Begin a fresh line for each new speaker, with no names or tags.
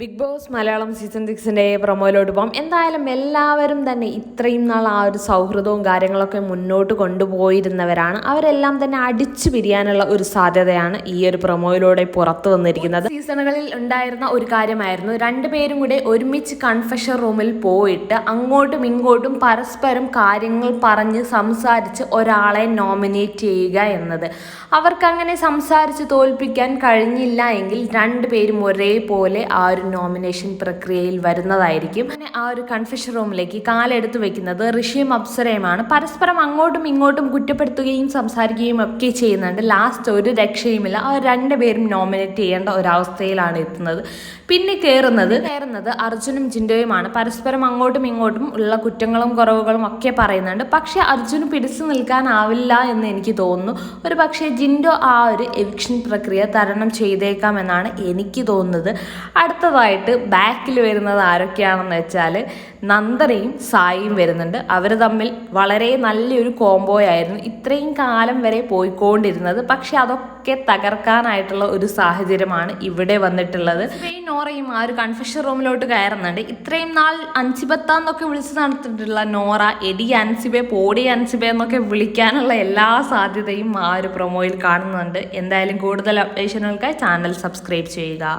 Big boss Malayalam season സിക്സിന്റെ പ്രൊമോയിലോട്ട് പോകാം എന്തായാലും എല്ലാവരും തന്നെ ഇത്രയും നാൾ ആ ഒരു സൗഹൃദവും കാര്യങ്ങളൊക്കെ മുന്നോട്ട് കൊണ്ടുപോയിരുന്നവരാണ്. അവരെല്ലാം തന്നെ അടിച്ചു പിരിയാനുള്ള ഒരു സാധ്യതയാണ് ഈ ഒരു പ്രൊമോയിലൂടെ പുറത്തു വന്നിരിക്കുന്നത്. സീസണുകളിൽ ഉണ്ടായിരുന്ന ഒരു കാര്യമായിരുന്നു. രണ്ടുപേരും കൂടെ ഒരുമിച്ച് കൺഫഷൻ റൂമിൽ പോയിട്ട് അങ്ങോട്ടും ഇങ്ങോട്ടും പരസ്പരം കാര്യങ്ങൾ പറഞ്ഞ് സംസാരിച്ച് ഒരാളെ നോമിനേറ്റ് ചെയ്യുക എന്നത്. അവർക്കങ്ങനെ സംസാരിച്ച് തോൽപ്പിക്കാൻ കഴിഞ്ഞില്ല എങ്കിൽ രണ്ടുപേരും ഒരേപോലെ ആ ഒരു നോമിനേഷൻ പ്രക്രിയയിൽ വരുന്നതായിരിക്കും. അങ്ങനെ ആ ഒരു കൺഫെഷൻ റൂമിലേക്ക് കാലെടുത്ത് വെക്കുന്നത് ഋഷിയും അപ്സരയുമാണ്. പരസ്പരം അങ്ങോട്ടും ഇങ്ങോട്ടും കുറ്റപ്പെടുത്തുകയും സംസാരിക്കുകയും ഒക്കെ ചെയ്യുന്നുണ്ട്. ലാസ്റ്റ് ഒരു രക്ഷയുമില്ല. അവർ രണ്ടുപേരും നോമിനേറ്റ് ചെയ്യേണ്ട ഒരവസ്ഥയിലാണ് എത്തുന്നത്. പിന്നെ കയറുന്നത് കയറുന്നത് അർജുനും ജിൻഡോയുമാണ്. പരസ്പരം അങ്ങോട്ടും ഇങ്ങോട്ടും ഉള്ള കുറ്റങ്ങളും കുറവുകളും ഒക്കെ പറയുന്നുണ്ട്. പക്ഷേ അർജുന് പിടിച്ചു നിൽക്കാനാവില്ല എന്ന് എനിക്ക് തോന്നുന്നു. ഒരു പക്ഷേ ജിൻഡോ ആ ഒരു എവിക്ഷൻ പ്രക്രിയ തരണം ചെയ്തേക്കാം എന്നാണ് എനിക്ക് തോന്നുന്നത്. അടുത്തതായിട്ട് ബാക്കിൽ വരുന്നത് ആരൊക്കെയാണെന്ന് വെച്ചാൽ നന്ദനയും സായിയും വരുന്നുണ്ട്. അവർ തമ്മിൽ വളരെ നല്ലൊരു കോംബോ ആയിരുന്നു ഇത്രയും കാലം വരെ പോയിക്കൊണ്ടിരുന്നത്. പക്ഷെ അതൊക്കെ തകർക്കാനായിട്ടുള്ള ഒരു സാഹചര്യമാണ് ഇവിടെ വന്നിട്ടുള്ളത്. നോറയും ആ ഒരു കൺഫെഷൻ റൂമിലോട്ട് കയറുന്നുണ്ട്. ഇത്രയും നാൾ അൻസിബത്താന്നൊക്കെ വിളിച്ച് നടത്തിയിട്ടുള്ള നോറ എടി അൻസിബെ പോടി അൻസിബെ എന്നൊക്കെ വിളിക്കാനുള്ള എല്ലാ സാധ്യതയും ആ ഒരു പ്രൊമോയിൽ കാണുന്നുണ്ട്. എന്തായാലും കൂടുതൽ അപ്ഡേഷനുകൾക്കായി ചാനൽ സബ്സ്ക്രൈബ് ചെയ്യുക.